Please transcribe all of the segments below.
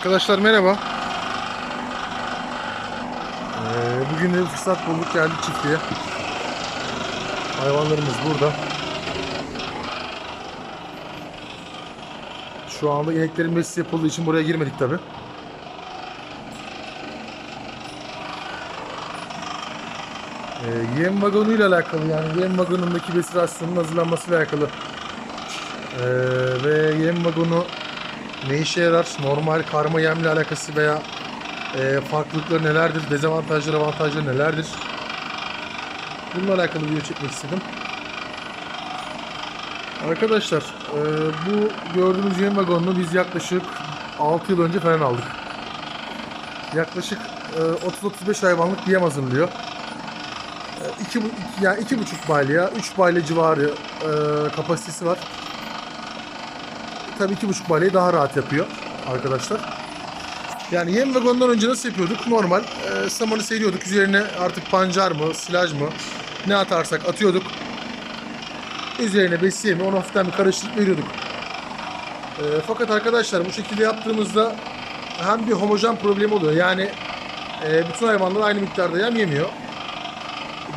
Arkadaşlar merhaba. Ee, bugün de fırsat bulduk geldik çiftliğe. Hayvanlarımız burada. Şu anda ineklerin besisi yapıldığı için buraya girmedik tabi. Ee, yem vagonuyla alakalı yani yem vagonundaki besi rasyonunun hazırlanmasıyla alakalı ee, ve yem vagonu ne işe yarar? Normal karma yemle alakası veya e, farklılıkları nelerdir? Dezavantajları, avantajları nelerdir? Bununla alakalı video çekmek istedim. Arkadaşlar e, bu gördüğünüz yem vagonunu biz yaklaşık 6 yıl önce falan aldık. Yaklaşık e, 30-35 hayvanlık bir yem hazırlıyor. E, iki, bu- iki- yani iki buçuk balya, 3 balya civarı e, kapasitesi var tabii iki buçuk balyayı daha rahat yapıyor arkadaşlar. Yani yem vagonundan önce nasıl yapıyorduk? Normal e, samanı seriyorduk. Üzerine artık pancar mı, silaj mı ne atarsak atıyorduk. Üzerine besiye mi onu hafiften bir karıştırıp veriyorduk. E, fakat arkadaşlar bu şekilde yaptığımızda hem bir homojen problemi oluyor. Yani e, bütün hayvanlar aynı miktarda yem yemiyor.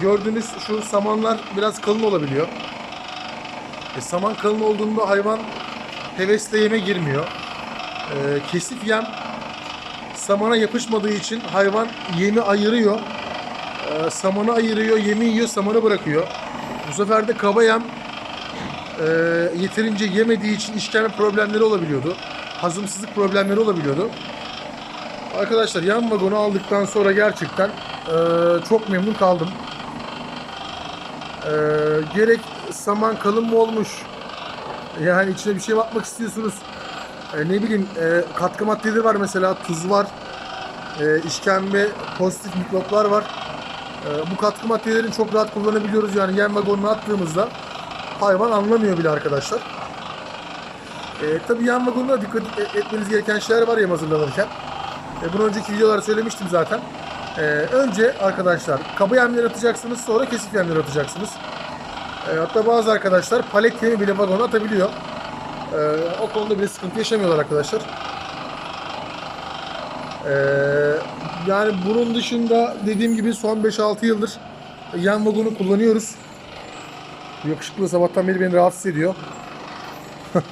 Gördüğünüz şu samanlar biraz kalın olabiliyor. E, saman kalın olduğunda hayvan hevesle yeme girmiyor. Ee, kesif yem samana yapışmadığı için hayvan yemi ayırıyor. Ee, samanı ayırıyor, yemi yiyor, samanı bırakıyor. Bu sefer de kaba yem e, yeterince yemediği için işkembe problemleri olabiliyordu. Hazımsızlık problemleri olabiliyordu. Arkadaşlar yan vagonu aldıktan sonra gerçekten e, çok memnun kaldım. E, gerek saman kalın mı olmuş, yani içine bir şey bakmak istiyorsunuz. E, ne bileyim e, katkı maddeleri var mesela tuz var. E, işkembe pozitif mikroplar var. E, bu katkı maddelerini çok rahat kullanabiliyoruz. Yani yem vagonuna attığımızda hayvan anlamıyor bile arkadaşlar. E, tabii yem vagonuna dikkat et- etmeniz gereken şeyler var yem hazırlanırken. E, bunu önceki videolarda söylemiştim zaten. E, önce arkadaşlar kaba yemleri atacaksınız sonra kesif yemleri atacaksınız. E, hatta bazı arkadaşlar palet yemi bile vagona atabiliyor. E, o konuda bile sıkıntı yaşamıyorlar arkadaşlar. E, yani bunun dışında dediğim gibi son 5-6 yıldır yan vagonu kullanıyoruz. Yakışıklı sabahtan beri beni rahatsız ediyor.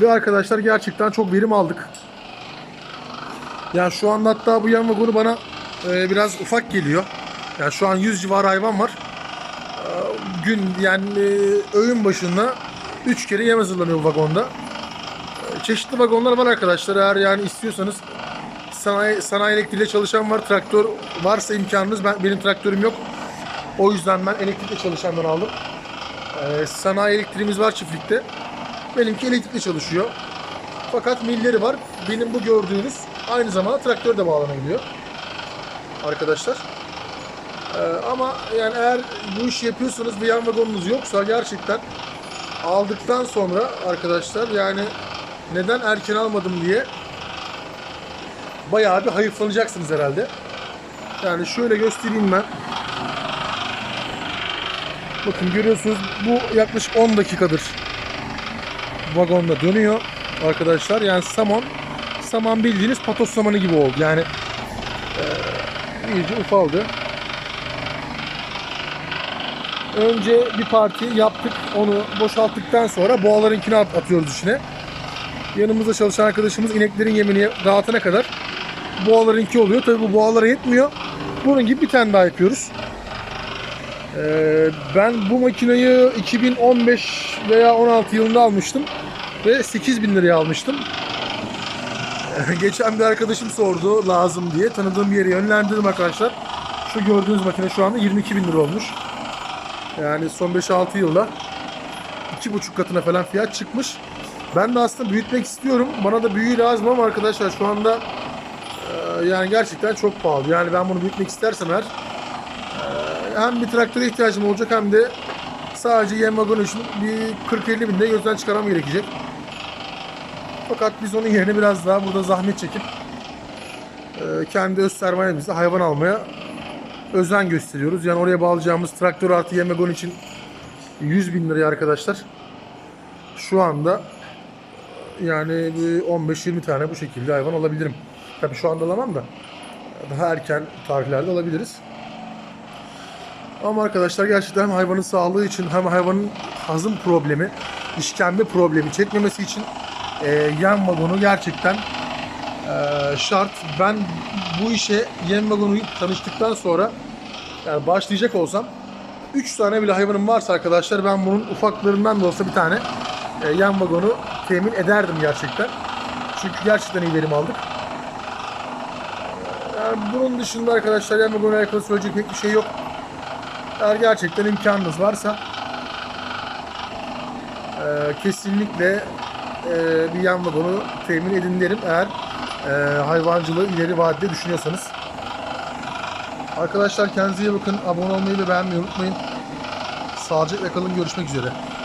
Ve arkadaşlar gerçekten çok verim aldık. Yani şu anda hatta bu yan vagonu bana e, biraz ufak geliyor. Yani şu an 100 civarı hayvan var gün yani e, öğün başına 3 kere yem hazırlanıyor vagonda. E, Çeşitli vagonlar var arkadaşlar. Eğer yani istiyorsanız sanayi, sanayi elektriğiyle çalışan var. Traktör varsa imkanınız. Ben, benim traktörüm yok. O yüzden ben elektrikle çalışandan aldım. E, sanayi elektriğimiz var çiftlikte. Benimki elektrikle çalışıyor. Fakat milleri var. Benim bu gördüğünüz aynı zamanda traktör de bağlanabiliyor. Arkadaşlar. Ee, ama yani eğer bu işi yapıyorsanız ve yan vagonunuz yoksa gerçekten aldıktan sonra arkadaşlar yani neden erken almadım diye bayağı bir hayıflanacaksınız herhalde. Yani şöyle göstereyim ben. Bakın görüyorsunuz bu yaklaşık 10 dakikadır vagonda dönüyor arkadaşlar. Yani saman saman bildiğiniz patos samanı gibi oldu. Yani e, iyice ufaldı. Önce bir parti yaptık. Onu boşalttıktan sonra boğalarınkini at- atıyoruz içine. Yanımızda çalışan arkadaşımız ineklerin yemini dağıtana kadar boğalarınki oluyor. Tabii bu boğalara yetmiyor. Bunun gibi bir tane daha yapıyoruz. Ee, ben bu makineyi 2015 veya 16 yılında almıştım. Ve 8000 liraya almıştım. Geçen bir arkadaşım sordu lazım diye. Tanıdığım bir yere yönlendirdim arkadaşlar. Şu gördüğünüz makine şu anda 22 bin lira olmuş. Yani son 5-6 yılda 2,5 katına falan fiyat çıkmış. Ben de aslında büyütmek istiyorum. Bana da büyüğü lazım ama arkadaşlar şu anda e, yani gerçekten çok pahalı. Yani ben bunu büyütmek istersem eğer e, hem bir traktöre ihtiyacım olacak hem de sadece yem vagonu için bir 40-50 bin de gözden çıkarmam gerekecek. Fakat biz onun yerine biraz daha burada zahmet çekip e, kendi öz sermayemizle hayvan almaya özen gösteriyoruz. Yani oraya bağlayacağımız traktör artı yemegon için 100 bin liraya arkadaşlar şu anda yani bir 15-20 tane bu şekilde hayvan alabilirim. Tabii şu anda alamam da daha erken tarihlerde alabiliriz. Ama arkadaşlar gerçekten hem hayvanın sağlığı için hem hayvanın hazım problemi, işkembe problemi çekmemesi için e, yem vagonu gerçekten e, şart. Ben bu işe yem vagonu tanıştıktan sonra yani başlayacak olsam 3 tane bile hayvanım varsa arkadaşlar ben bunun ufaklarından da olsa bir tane e, yem vagonu temin ederdim gerçekten. Çünkü gerçekten iyi verim aldık. Yani bunun dışında arkadaşlar yem vagonu alakalı söyleyecek pek bir şey yok. Eğer gerçekten imkanınız varsa e, kesinlikle e, bir yan vagonu temin edin derim eğer e, hayvancılığı ileri vadede düşünüyorsanız. Arkadaşlar kendinize iyi bakın. Abone olmayı ve beğenmeyi unutmayın. Sağlıcakla kalın. Görüşmek üzere.